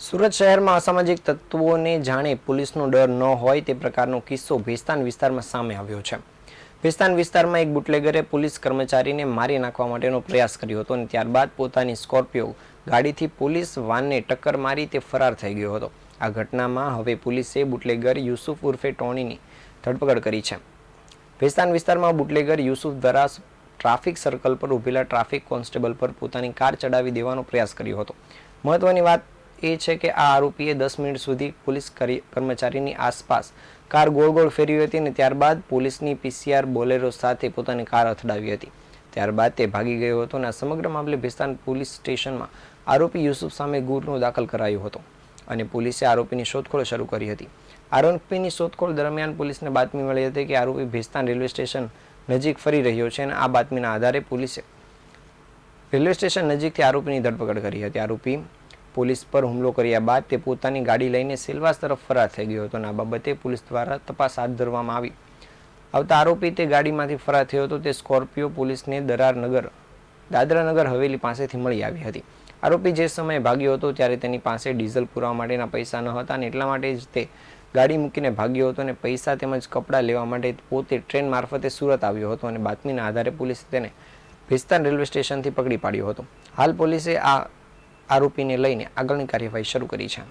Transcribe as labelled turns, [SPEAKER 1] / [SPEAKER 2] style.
[SPEAKER 1] સુરત શહેરમાં અસામાજિક તત્વોને જાણે પોલીસનો ડર ન હોય તે પ્રકારનો કિસ્સો ભેસ્તાન વિસ્તારમાં સામે આવ્યો છે. ભેસ્તાન વિસ્તારમાં એક બુટલેગરે પોલીસ કર્મચારીને મારી નાખવા માટેનો પ્રયાસ કર્યો હતો અને ત્યારબાદ પોતાની સ્કોર્પિયો ગાડીથી પોલીસ વાનને ટક્કર મારી તે ફરાર થઈ ગયો હતો. આ ઘટનામાં હવે પોલીસે બુટલેગર યુસુફ ઉર્ફે ટોણીની ધરપકડ કરી છે. ભેસ્તાન વિસ્તારમાં બુટલેગર યુસુફ દ્વારા ટ્રાફિક સર્કલ પર ઊભેલા ટ્રાફિક કોન્સ્ટેબલ પર પોતાની કાર ચડાવી દેવાનો પ્રયાસ કર્યો હતો. મહત્વની વાત એ છે કે આ આરોપીએ દસ મિનિટ સુધી પોલીસ કર્મચારીની આસપાસ કાર ગોળ ગોળ ફેરવી હતી અને ત્યારબાદ પોલીસની પીસીઆર બોલેરો સાથે પોતાની કાર અથડાવી હતી. ત્યારબાદ તે ભાગી ગયો હતો અને આ સમગ્ર મામલે ભેસ્તાન પોલીસ સ્ટેશનમાં આરોપી યુસુફ સામે ગુનો દાખલ કરાયો હતો અને પોલીસે આરોપીની શોધખોળ શરૂ કરી હતી. આરોપીની શોધખોળ દરમિયાન પોલીસને બાતમી મળી હતી કે આરોપી ભેસ્તાન રેલવે સ્ટેશન નજીક ફરી રહ્યો છે અને આ બાતમીના આધારે પોલીસે રેલવે સ્ટેશન નજીકથી આરોપીની ધરપકડ કરી હતી. આરોપી પોલીસ પર હુમલો કર્યા બાદ તે પોતાની ગાડી લઈને સેલવાસ તરફ ફરાર થઈ ગયો હતો અને આ બાબતે પોલીસ દ્વારા તપાસ હાથ ધરવામાં આવી. આવતા આરોપી તે ગાડીમાંથી ફરાર થયો હતો. તે સ્કોર્પિયો પોલીસને દરારનગર, દાદરાનગર હવેલી પાસેથી મળી આવી હતી. આરોપી જે સમયે ભાગ્યો હતો ત્યારે તેની પાસે ડીઝલ પુરાવા માટેના પૈસા ન હતા અને એટલા માટે જ તે ગાડી મૂકીને ભાગ્યો હતો અને પૈસા તેમજ કપડાં લેવા માટે પોતે ટ્રેન મારફતે સુરત આવ્યો હતો અને બાતમીના આધારે પોલીસે તેને ભેસ્તાન રેલવે સ્ટેશનથી પકડી પાડ્યો હતો. હાલ પોલીસે આ આરોપીને લઈને આગળની કાર્યવાહી શરૂ કરી છે.